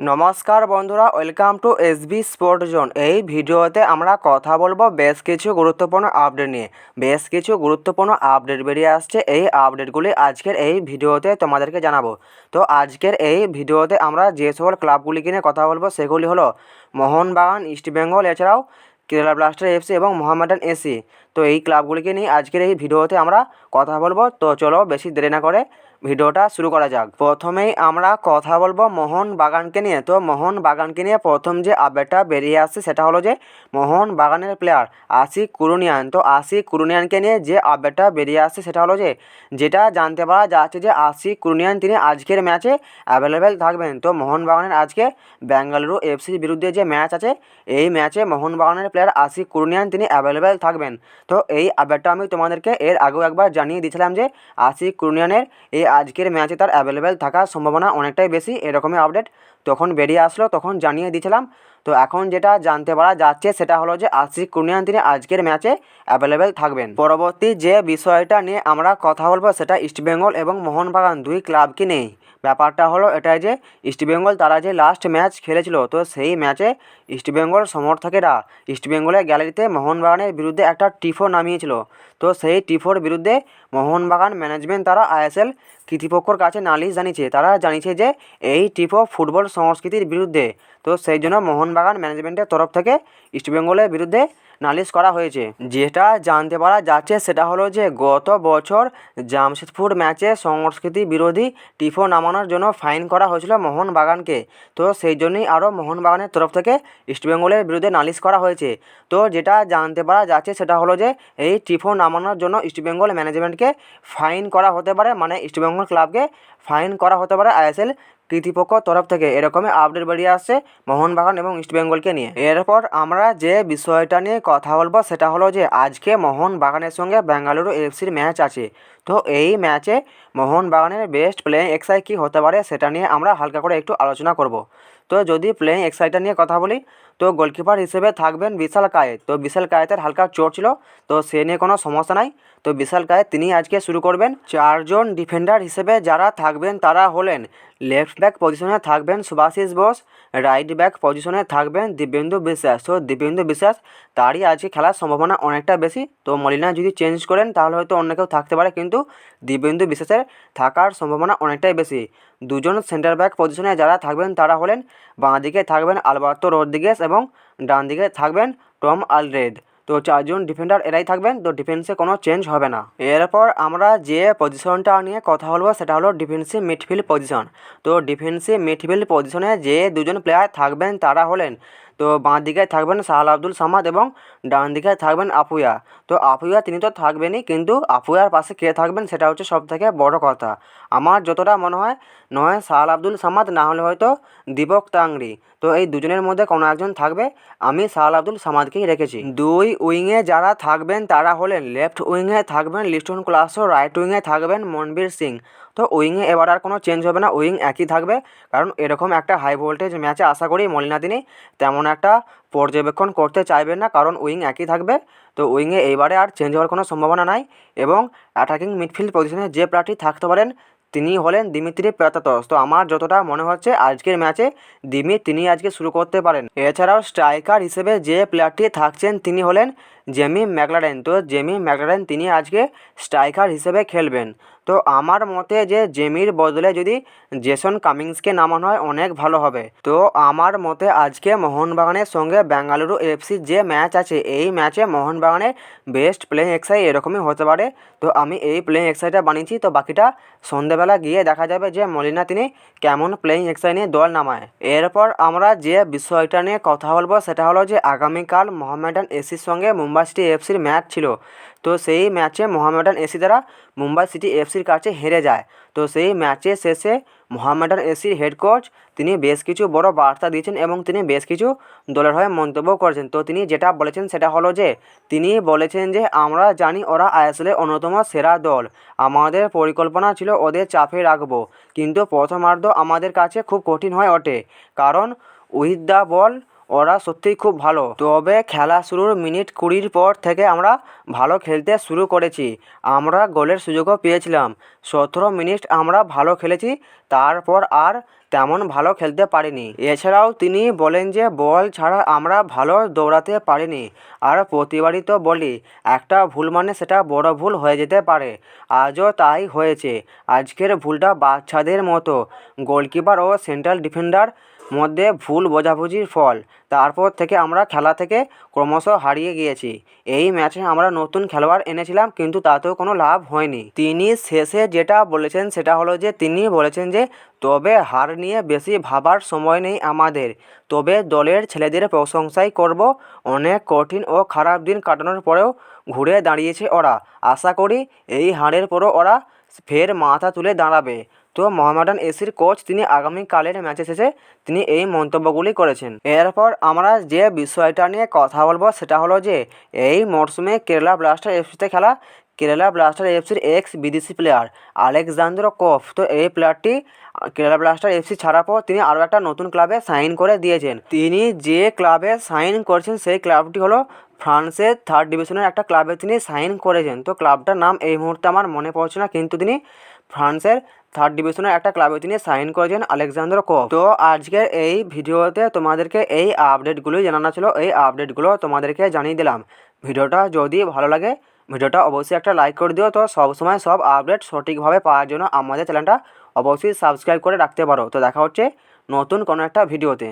নমস্কার বন্ধুরা welcome to SB sport zone এই ভিডিওতে আমরা কথা বলব বেশ কিছু গুরুত্বপূর্ণ আপডেট নিয়ে। বেশ কিছু গুরুত্বপূর্ণ আপডেট বেরিয়ে আসছে। এই আপডেটগুলি আজকের এই ভিডিওতে তোমাদেরকে জানাব। তো আজকের এই ভিডিওতে আমরা যে সকল ক্লাবগুলিকে নিয়ে কথা বলব, সেগুলি হলো মোহনবাগান ইস্টবেঙ্গল এছাড়াও কেরালা ব্লাস্টার এফসি এবং মোহামেডান এসি তো এই ক্লাবগুলিকে নিয়ে আজকের এই ভিডিওতে আমরা কথা বলব। তো চলো বেশি দেরি না করে ভিডিওটা শুরু করা যাক। প্রথমেই আমরা কথা বলব মোহন বাগানকে নিয়ে। তো মোহন বাগানকে নিয়ে প্রথম যে আপডেটটা বেরিয়ে আসছে সেটা হলো যে মোহন বাগানের প্লেয়ার আশিক কুরুনিয়ান। তো আশিক কুরুনিয়ানকে নিয়ে যে আপডেটটা বেরিয়ে আসছে সেটা হলো যে যেটা জানতে পারা যাচ্ছে যে আশিক কুরুনিয়ান তিনি আজকের ম্যাচে অ্যাভেলেবেল থাকবেন। তো মোহন বাগানের আজকে বেঙ্গালুরু এফসির বিরুদ্ধে যে ম্যাচ আছে, এই ম্যাচে মোহন বাগানের প্লেয়ার আশিক কুরুনিয়ান তিনি অ্যাভেলেবেল থাকবেন। তো এই আপডেটটা আমি তোমাদেরকে এর আগেও একবার জানিয়ে দিয়েছিলাম যে আশিক কুরুনিয়ানের এই আজকের ম্যাচে তার অ্যাভেলেবেল থাকার সম্ভাবনা অনেকটাই বেশি, এরকমই আপডেট তখন বেরিয়ে আসলো, তখন জানিয়ে দিয়েছিলাম। তো এখন যেটা জানতে পারা যাচ্ছে সেটা হলো যে আশিক কুরনিয়ান তিনি আজকের ম্যাচে অ্যাভেলেবেল থাকবেন। পরবর্তী যে বিষয়টা নিয়ে আমরা কথা বলব সেটা ইস্টবেঙ্গল এবং মোহনবাগান দুই ক্লাবকে নেই? ব্যাপারটা হলো এটাই যে ইস্টবেঙ্গল তারা যে লাস্ট ম্যাচ খেলেছিল, তো সেই ম্যাচে ইস্টবেঙ্গল সমর্থকেরা ইস্টবেঙ্গলের গ্যালারিতে মোহনবাগানের বিরুদ্ধে একটা টিফো নামিয়েছিল। তো সেই টিফোর বিরুদ্ধে মোহনবাগান ম্যানেজমেন্ট তারা আইএসএল কৃতিপক্ষর কাছে নালিশ জানিয়েছে। তারা জানিয়েছে যে এই টিফো ফুটবল সংস্কৃতির বিরুদ্ধে, তো সেই জন্য মোহনবাগান ম্যানেজমেন্টের তরফ থেকে ইস্টবেঙ্গলের বিরুদ্ধে নালিশ করা হয়েছে। যেটা জানতে পারা যাচ্ছে সেটা হলো যে গত বছর জামশেদপুর ম্যাচে সংস্কৃতি বিরোধী টিফো নামানোর জন্য ফাইন করা হয়েছিল মোহনবাগানকে। তো সেই জন্যই আরও মোহনবাগানের তরফ থেকে ইস্টবেঙ্গলের বিরুদ্ধে নালিশ করা হয়েছে। তো যেটা জানতে পারা যাচ্ছে সেটা হলো যে এই টিফো নামানোর জন্য ইস্টবেঙ্গল ম্যানেজমেন্টকে ফাইন করা হতে পারে মানে ইস্টবেঙ্গল ক্লাবকে ফাইন করা হতে পারে আইএসএল কৃতিপক্ষ তরফ থেকে এরকমই আপডেট বেরিয়ে আসছে মোহনবাগান এবং ইস্টবেঙ্গলকে নিয়ে। এরপর আমরা যে বিষয়টা নিয়ে কথা বলব, সেটা হলো যে আজকে মোহনবাগানের সঙ্গে বেঙ্গালুরু এফসির ম্যাচ আছে। তো এই ম্যাচে মোহনবাগানের বেস্ট প্লেয়িং এক্সাই কী হতে পারে সেটা নিয়ে আমরা হালকা করে একটু আলোচনা করব। তো যদি প্লেয়িং এক্সাইটা নিয়ে কথা বলি, তো গোলকিপার হিসেবে থাকবেন বিশাল কায়েত। তো বিশাল কায়েতের হালকা চোট ছিল, তো সে নিয়ে কোনো সমস্যা নাই। তো বিশাল কায়েত তিনি আজকে শুরু করবেন। চারজন ডিফেন্ডার হিসেবে যারা থাকবেন তারা হলেন লেফট ব্যাক পজিশনে থাকবেন সুভাশিস বোস রাইট ব্যাক পজিশনে থাকবেন দিব্যেন্দু বিশ্বাস। তো দিব্যেন্দু বিশ্বাস, তারই আজকে খেলার সম্ভাবনা অনেকটা বেশি। তো মলিনা যদি চেঞ্জ করেন তাহলে হয়তো অন্য কেউ থাকতে পারে, কিন্তু দিব্যেন্দু বিশ্বাসের থাকার সম্ভাবনা অনেকটাই বেশি। দুজন সেন্টার ব্যাক পজিশনে যারা থাকবেন তারা হলেন বাঁ দিকে থাকবেন আলবার্তো রোড্রিগেস এবং ডান দিকে থাকবেন টম আলরেড তো চারজন ডিফেন্ডার এরাই থাকবেন, তো ডিফেন্সে কোনো চেঞ্জ হবে না। এরপর আমরা যে পজিশনটা নিয়ে কথা বলব সেটা হলো ডিফেন্সিভ মিডফিল্ড পজিশন তো ডিফেন্সিভ মিডফিল্ড পজিশনে যে দুজন প্লেয়ার থাকবেন তারা হলেন তো বাঁ দিকে থাকবেন সাহাল আব্দুল সামাদ এবং ডান দিকে থাকবেন আপুয়া তো আপুয়া তিনি তো থাকবেনই, কিন্তু আপুয়ার পাশে কে থাকবেন সেটা হচ্ছে সব থেকে বড় কথা। আমার যতটা মনে হয়, নয় সাহাল আব্দুল সামাদ, না হলে হয়তো দীপক তাংরি তো এই দুজনের মধ্যে কোনো একজন থাকবে, আমি সাহাল আব্দুল সামাদকেই রেখেছি। দুই উইংয়ে যারা থাকবেন তারা হলেন লেফট উইংয়ে থাকবেন লিস্টন ক্লাসও রাইট উইংয়ে থাকবেন মনবীর সিং। তো উইংয়ে এবার আর কোনো চেঞ্জ হবে না উইং একই থাকবে। কারণ এরকম একটা হাই ভোল্টেজ ম্যাচে আশা করি মলিনা তিনি তেমন একটা পর্যবেক্ষণ করতে চাইবেন না, কারণ উইং একই থাকবে। তো উইংয়ে এইবারে আর চেঞ্জ হওয়ার কোনো সম্ভাবনা নাই এবং অ্যাটাকিং মিডফিল্ড পজিশনে যে প্লেয়ারটি থাকতে পারেন, তিনি হলেন দিমিত্রি পেতাতস তো আমার যতটা মনে হচ্ছে, আজকের ম্যাচে দিমি তিনি আজকে শুরু করতে পারেন। এছাড়াও স্ট্রাইকার হিসেবে যে প্লেয়ারটি থাকছেন, তিনি হলেন জেমি ম্যাকলারেন। তো জেমি ম্যাকলারেন, তিনি আজকে স্ট্রাইকার হিসেবে খেলবেন। তো আমার মতে যে জেমির বদলে যদি জেসন কামিংসকে নামানো হয়, অনেক ভালো হবে। তো আমার মতে আজকে মোহনবাগানের সঙ্গে বেঙ্গালুরু এফসির যে ম্যাচ আছে, এই ম্যাচে মোহনবাগানের বেস্ট প্লেইং এক্সাই এরকমই হতে পারে। তো আমি এই প্লেইং এক্সাইটা বানিয়েছি। তো বাকিটা সন্ধেবেলা গিয়ে দেখা যাবে যে মলিনা তিনি কেমন প্লেইং এক্সাই নিয়ে দল নামায়। এরপর আমরা যে বিষয়টা নিয়ে কথা বলব, সেটা হলো যে আগামীকাল মোহামেডান এসির সঙ্গে মুম্বাই সিটি এফসির ম্যাচ ছিল। তো সেই ম্যাচে মোহামেডান এসি দ্বারা মুম্বাই সিটি এফসির কাছে হেরে যায়। তো সেই ম্যাচে শেষে মোহামেডান এসির হেড কোচ তিনি বেশ কিছু বড় বার্তা দিয়েছেন এবং তিনি বেশ কিছু দলের হয়ে মন্তব্য করেছেন। তো তিনি যেটা বলেছেন সেটা হলো যে, তিনি বলেছেন যে, আমরা জানি ওরা আইএসএলের অন্যতম সেরা দল। আমাদের পরিকল্পনা ছিল ওদের চাপে রাখব। কিন্তু প্রথমার্ধ আমাদের কাছে খুব কঠিন হয়ে ওঠে। কারণ উইথ দ্য বল ওরা সত্যিই খুব ভালো। তবে খেলা শুরুর মিনিট কুড়ির পর থেকে আমরা ভালো খেলতে শুরু করেছি। আমরা গোলের সুযোগও পেয়েছিলাম। সতেরো মিনিট আমরা ভালো খেলেছি, তারপর আর তেমন ভালো খেলতে পারিনি। এছাড়াও তিনি বলেন যে, বল ছাড়া আমরা ভালো দৌড়াতে পারিনি। আর প্রতিবারই তো বলি, একটা ভুল মানে সেটা বড় ভুল হয়ে যেতে পারে। আজও তাই হয়েছে। আজকের ভুলটা বাচ্চাদের মতো। গোলকিপার ও সেন্ট্রাল ডিফেন্ডার মধ্যে ভুল বোঝাবুঝির ফল। তারপর থেকে আমরা খেলা থেকে ক্রমশ হারিয়ে গিয়েছি। এই ম্যাচে আমরা নতুন খেলোয়াড় এনেছিলাম, কিন্তু তাতেও কোনো লাভ হয়নি। তিনি শেষে যেটা বলেছেন সেটা হলো যে, তিনি বলেছেন যে, তবে হার নিয়ে বেশি ভাবার সময় নেই আমাদের। তবে দলের ছেলেদের প্রশংসাই করব। অনেক কঠিন ও খারাপ দিন কাটানোর পরেও ঘুরে দাঁড়িয়েছে ওরা। আশা করি এই হারের পরও ওরা ফের মাথা তুলে দাঁড়াবে। তো মোহামেডান এসির কোচ তিনি আগামীকালের ম্যাচে শেষে তিনি এই মন্তব্যগুলি করেছেন। এরপর আমরা যে বিষয়টা নিয়ে কথা বলব সেটা হলো যে, এই মরশুমে কেরালা ব্লাস্টার এফসিতে খেলা। কেরালা ব্লাস্টার এফসির এক্স বিদেশি প্লেয়ার আলেকজান্দ্র কোফ। তো এই প্লেয়ারটি কেরালা ব্লাস্টার এফসি ছাড়ার পর তিনি আরও একটা নতুন ক্লাবে সাইন করে দিয়েছেন। তিনি যে ক্লাবে সাইন করেছেন সেই ক্লাবটি হলো ফ্রান্সের থার্ড ডিভিশনের একটা ক্লাবে তিনি সাইন করেছেন। তো ক্লাবটার নাম এই মুহূর্তে আমার মনে পড়ছে না, কিন্তু তিনি ফ্রান্সের থার্ড ডিভিশনের একটা ক্লাবে তিনি সাইন করেছেন আলেকজান্ডার কোপ তো আজকের এই ভিডিওতে তোমাদেরকে এই আপডেটগুলোই জানানো ছিল, এই আপডেটগুলো তোমাদেরকে জানিয়ে দিলাম। ভিডিওটা যদি ভালো লাগে, ভিডিওটা অবশ্যই একটা লাইক করে দিও। তো সব সময় সব আপডেট সঠিকভাবে পাওয়ার জন্য আমাদের চ্যানেলটা অবশ্যই সাবস্ক্রাইব করে রাখতে পারো। তো দেখা হচ্ছে নতুন কোনো একটা ভিডিওতে।